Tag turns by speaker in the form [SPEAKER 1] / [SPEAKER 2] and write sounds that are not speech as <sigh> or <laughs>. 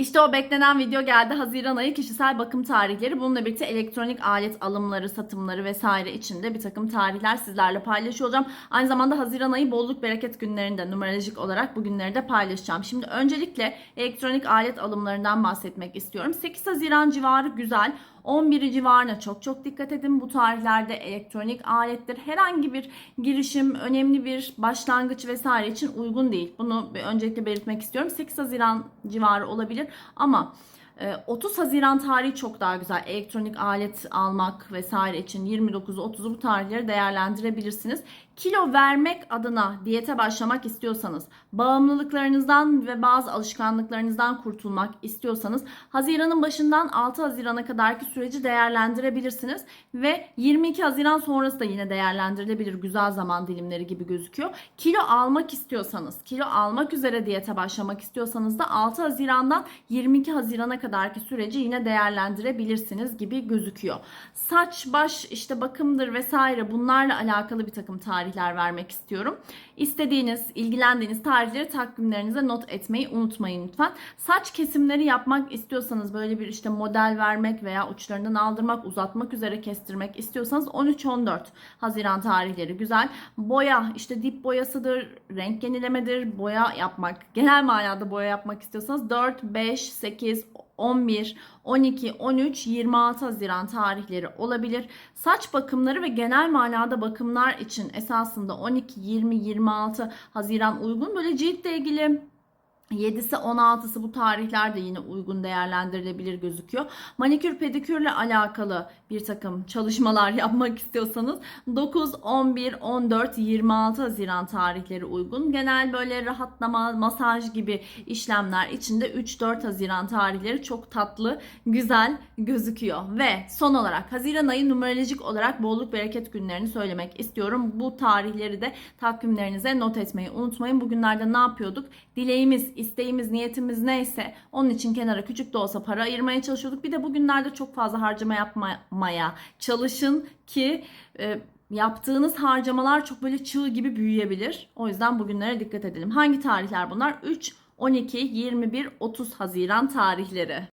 [SPEAKER 1] İşte o beklenen video geldi. Haziran ayı kişisel bakım tarihleri. Bununla birlikte elektronik alet alımları, satımları vesaire içinde bir takım tarihler sizlerle paylaşıyor. Aynı zamanda Haziran ayı bolluk bereket günlerinde numerolojik olarak bu günleri de paylaşacağım. Şimdi öncelikle elektronik alet alımlarından bahsetmek istiyorum. 8 Haziran civarı güzel. 11 civarına çok çok dikkat edin. Bu tarihlerde elektronik alettir. Herhangi bir girişim, önemli bir başlangıç vesaire için uygun değil. Bunu öncelikle belirtmek istiyorum. 8 Haziran civarı olabilir ama 30 Haziran tarihi çok daha güzel. Elektronik alet almak vesaire için 29'u 30'u bu tarihleri değerlendirebilirsiniz. Kilo vermek adına diyete başlamak istiyorsanız, bağımlılıklarınızdan ve bazı alışkanlıklarınızdan kurtulmak istiyorsanız Haziran'ın başından 6 Haziran'a kadarki süreci değerlendirebilirsiniz ve 22 Haziran sonrası da yine değerlendirilebilir güzel zaman dilimleri gibi gözüküyor. Kilo almak istiyorsanız, kilo almak üzere diyete başlamak istiyorsanız da 6 Haziran'dan 22 Haziran'a kadarki süreci yine değerlendirebilirsiniz gibi gözüküyor. Saç, baş, işte bakımdır vesaire bunlarla alakalı bir takım tarihler vermek istiyorum. İstediğiniz, ilgilendiğiniz tarihleri takvimlerinize not etmeyi unutmayın lütfen. Saç kesimleri yapmak istiyorsanız böyle bir işte model vermek veya uçlarından aldırmak, uzatmak üzere kestirmek istiyorsanız 13-14 Haziran tarihleri güzel. Boya, işte dip boyasıdır, renk yenilemedir, boya yapmak, genel manada boya yapmak istiyorsanız 4, 5, 8, 11, 12, 13, 26 Haziran tarihleri olabilir. Saç bakımları ve genel manada bakımlar için esasında 12, 20, 26 Haziran uygun. Böyle ciltle ilgili 7'si 16'sı bu tarihler de yine uygun değerlendirilebilir gözüküyor. Manikür pedikürle alakalı bir takım çalışmalar <laughs> yapmak istiyorsanız 9, 11, 14, 26 Haziran tarihleri uygun. Genel böyle rahatlama, masaj gibi işlemler içinde 3-4 Haziran tarihleri çok tatlı, güzel gözüküyor. Ve son olarak Haziran ayı numerolojik olarak bolluk bereket günlerini söylemek istiyorum. Bu tarihleri de takvimlerinize not etmeyi unutmayın. Bugünlerde ne yapıyorduk? Dileğimiz, isteğimiz, niyetimiz neyse onun için kenara küçük de olsa para ayırmaya çalışıyorduk. Bir de bugünlerde çok fazla harcama yapmaya çalışın ki e, yaptığınız harcamalar çok böyle çığ gibi büyüyebilir. O yüzden bugünlere dikkat edelim. Hangi tarihler bunlar? 3, 12, 21, 30 Haziran tarihleri.